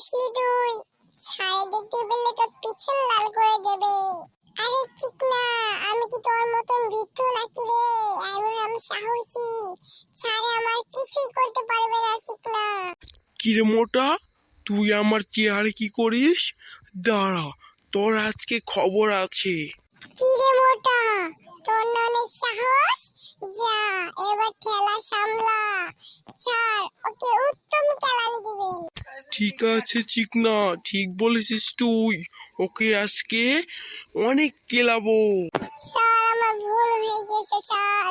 আসলি তুই? দেখতে পেলে তোর পিছন লাল করে দেবে। আরে চিকনা আমি কি তোর মতন বৃদ্ধ নাকি রে? আমি আমি সাহসী। ছাড়ে আমার কিছুই করতে পারবে না চিকনা কিরে মোটা তুই আমার চেয়ারে কি করিস? দাঁড়া তোর আজকে খবর আছে। মোটা তোর নামে সাহস? যা এবার ঠেলা সামলা। ছাড় ওকে দিবেন ঠিক আছে চিকনা। ঠিক বলেছিস তুই। ওকে আজকে অনেক কেলাবো। স্যার আমার ভুল হয়ে গেছে স্যার।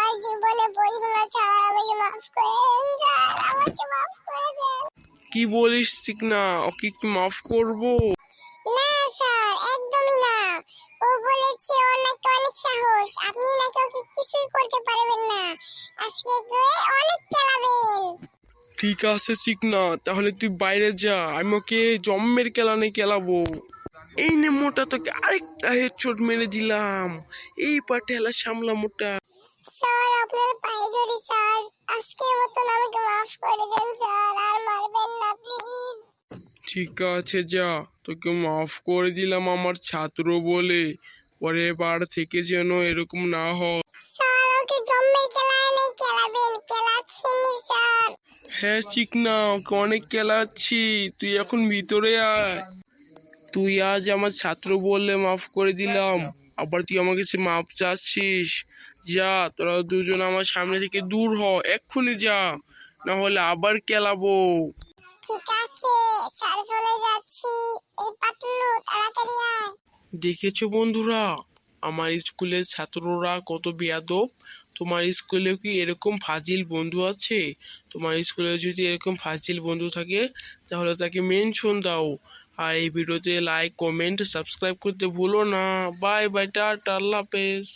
আর জীবনে বলব না স্যার আমাকে মাফ করেন স্যার। আমাকে মাফ করে দেন। কি বলিস চিকনা? ওকে কি মাফ করব? না স্যার একদমই না। ও বলেছে ওর নাকি অনেক সাহস। আপনি নাকি ওকে কিছুই করতে পারবেন না। আজকে অনেক খেলাবেন ঠিক আছে চিকনা তাহলে তুই বাইরে যা আমি ওকে জম্মের কেলানে কেলাবো। এই নে মোটা তোকে আরেকটা হেডশট মেরে দিলাম। এই পাটেলা সামলা মোটা। স্যার আপনার পায়ে ধরি স্যার আজকের মতন আমাকে মাফ করে দেন স্যার আর মারবেন না প্লিজ ঠিক আছে যা। তোকে মাফ করে দিলাম আমার ছাত্র বলে। পরের বার থেকে যেন এরকম না হয়। স্যার ওকে জম্মের খেলায় নেই খেলাবেন খেলাচ্ছেননি স্যার। হ্যাঁ চিকনা ওকে অনেক খেলাচ্ছি তুই এখন ভিতরে আয়। তুই আজ আমার ছাত্র বললে মাফ করে দিলাম। আবার তুই আমাকে সে মাপ চাচ্ছিস। যা তোরা দুজন আমার সামনে থেকে দূর হ এক্ষুনি যা। না হলে আবার কেলাবো। ঠিক আছে স্যার চলে যাচ্ছি। এই পাতলু তাড়াতাড়ি আয়। দেখেছ বন্ধুরা আমার স্কুলের ছাত্ররা কত বেয়াদব। তোমার স্কুলে কি এরকম ফাজিল বন্ধু আছে? তোমার স্কুলে যদি এরকম ফাজিল বন্ধু থাকে, তাহলে তাকে মেনশন দাও। আর এই ভিডিওতে লাইক কমেন্ট সাবস্ক্রাইব করতে ভুলো না। বাই বাই টাটা, আল্লাহ হাফেজ।